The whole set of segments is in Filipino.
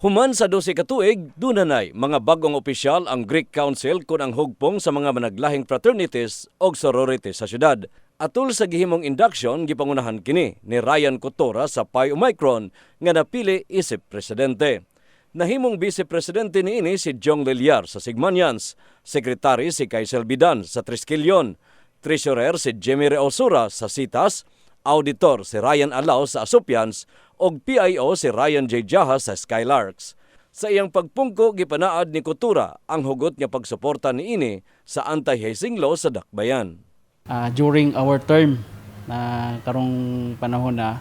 Human sa 12 katuig, dunanay mga bagong opisyal ang Greek Council kun ang hugpong sa mga managlahing fraternities o sororities sa syudad. Atul sa gihimong induction, gipangunahan kini ni Ryan Cotora sa Pi Omicron nga napili isip presidente. Nahimong vice presidente niini si Jong Liliar sa Sigmanians, sekretary si Kaisel Bidan sa Triskelion, treasurer si Jimmy Reosura sa Citas, auditor si Ryan Alao sa Asupians ug PIO si Ryan J. Jaha sa Skylarks. Sa iyang pagpungko gipanaad ni Kutura ang hugot nga pagsuporta niini sa anti-hazing law sa Dakbayan. Ah, during our term na karong panahon na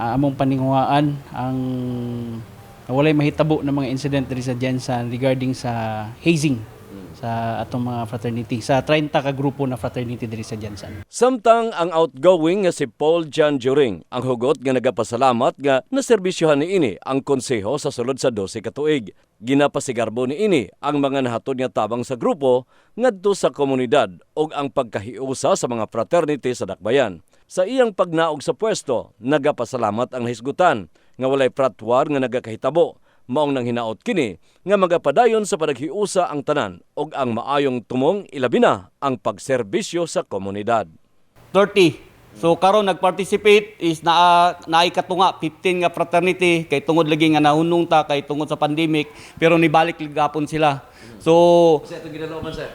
ah, among paninguhaan ang walay mahitabo ng mga incident diri sa Jensen regarding sa hazing sa atong mga fraternity sa 30 ka grupo na fraternity diri sa Jensen. Samtang ang outgoing nga si Paul John Juring ang hugot nga nagapasalamat nga naserbisyohan ni ini ang konseho sa sulod sa 12 katuig. Ginapasigarbo ni ini ang mga nahatod nga tabang sa grupo ngadto sa komunidad ug ang pagkahiusa sa mga fraternity sa Dakbayan. Sa iyang pagnaog sa pwesto, nagapasalamat ang hisgutan nga walay pratwar nga nagakahitabo maong nang hinaot kini nga magapadayon sa panaghiusa ang tanan ug ang maayong tumong ilabi na ang pagserbisyo sa komunidad. 30. So karon nag-participate is naa naay katunga 15 nga fraternity kay tungod lagi nga nahunong ta kay tungod sa pandemic pero nibalik ligapon sila. So Sa ito ginalawman sir.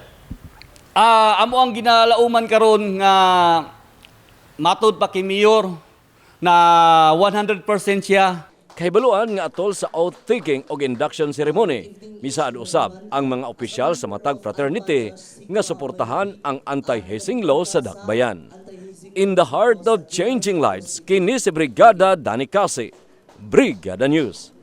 ah amo ang ginalauman karon nga matud pa kay mayor na 100% siya Kahibaluan nga atol sa oath-taking o induction ceremony, misaad usab ang mga opisyal sa matag fraternity nga suportahan ang anti-hazing law sa Dakbayan. In the heart of changing lives, kini si Brigada Dani Kasi, Brigada News.